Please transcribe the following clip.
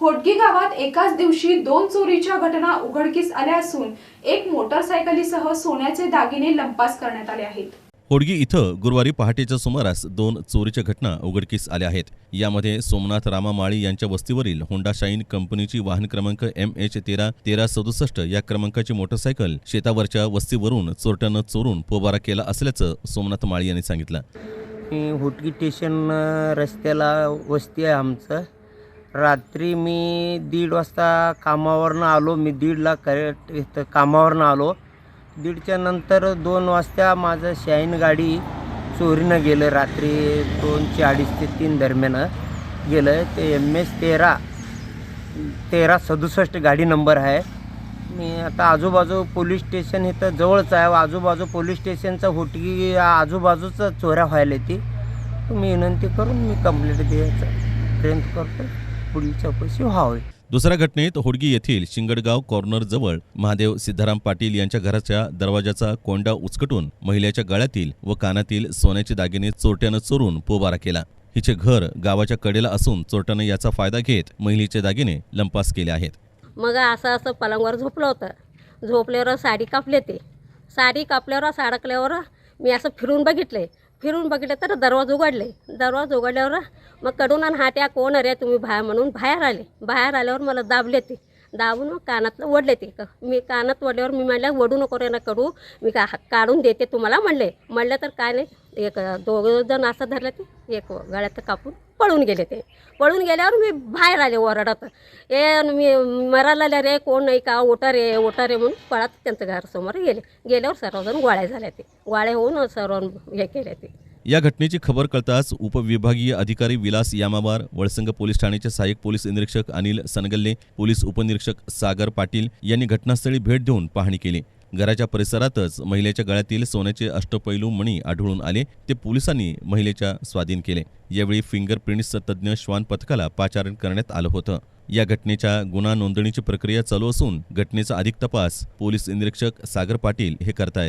होटगी गावात एकाच दिवशी दोन चोरीच्या घटना उघडकीस आल्या असून एक मोटरसायकलीसह सोन्याचे दागिने लंपास करण्यात आले आहेत. होडगी इथं गुरुवारी पहाटेच्या सुमारास दोन चोरीच्या घटना उघडकीस आल्या आहेत. यामध्ये सोमनाथ रामा माळी यांच्या वस्तीवरील होंडा शाईन कंपनीची वाहन क्रमांक एम एच तेरा तेरा सदुसष्ट या क्रमांकाची मोटरसायकल शेतावरच्या वस्तीवरून चोरट्यानं चोरून पोबारा केला असल्याचं सोमनाथ माळी यांनी सांगितलं. मी हुटगी स्टेशन रस्त्याला वस्ती आहे आमचं. रात्री मी दीड वाजता कामावरनं आलो. मी दीडला करेक्ट इथं कामावरनं आलो. दीडच्या नंतर दोन वाजता माझं शाईन गाडी चोरीनं गेलं. रात्री दोनचे अडीच ते तीन दरम्यान गेलं. ते एम एस तेरा तेरा सदुसष्ट गाडी नंबर आहे. मी आता आजूबाजू पोलीस स्टेशन इथं जवळच आहे. आजूबाजू पोलीस स्टेशनचं होटगी आजूबाजूचं चोऱ्या व्हायला ती मी विनंती करून मी कंप्लेंट द्यायचं. प्रयत्न करतो. पुढील चौकशी व्हावी. दुसऱ्या घटनेत होडगी येथील शिंगडगाव कॉर्नर जवळ महादेव सिद्धाराम पाटील यांच्या घराच्या दरवाजाचा कोंडा उचकटून महिलेच्या गळ्यातील व कानातील सोन्याचे दागिने चोरट्यानं चोरून पोबारा केला. हिचे घर गावाच्या कडेला असून चोरट्यानं याचा फायदा घेत महिलेचे दागिने लंपास केले आहेत. मग असं असं पलंगावर झोपलं होतं. झोपल्यावर साडी कापले ते साडी कापल्यावर साडकल्यावर मी असं फिरून बघितले फिरून बघितलं तर दरवाज उघडले. दरवाज उघडल्यावर मग कडून आणि हाट्या कोण अरे तुम्ही बाहेर म्हणून बाहेर आले. बाहेर आल्यावर मला दाबले ते दाबून कानातलं ओढले ते क- मी कानात ओढल्यावर मी म्हणलं ओढू नको रे ना कडू. मी का काढून देते तुम्हाला म्हणले. म्हणलं तर काय नाही एक दोघं जण असं धरलं ते एक गळ्यात कापून पळून गेले ते. पळून गेल्यावर मी बाहेर आले ओरडत. ए मी मरायला रे कोण नाही का? ओटा रे ओटा रे म्हणून पळत त्यांचं घरासमोर गेले. गेल्यावर सर्वजण गोळ्या झाल्या ते. गोळ्या होऊन सर्व हे केले ते. या घटनेची खबर कळताच उपविभागीय अधिकारी विलास यामाबार वळसंग पोलीस ठाण्याचे सहाय्यक पोलीस निरीक्षक अनिल सनगल्ले पोलीस उपनिरीक्षक सागर पाटील यांनी घटनास्थळी भेट देऊन पाहणी केली. घराच्या परिसरातच महिलेच्या गळ्यातील सोन्याचे अष्टपैलू मणी आढळून आले. ते पोलिसांनी महिलेच्या स्वाधीन केले. यावेळी फिंगरप्रिंट्स तज्ज्ञ श्वान पथकाला पाचारण करण्यात आलं होतं. या घटनेच्या गुन्हा नोंदणीची प्रक्रिया चालू असून घटनेचा अधिक तपास पोलीस निरीक्षक सागर पाटील हे करतायत.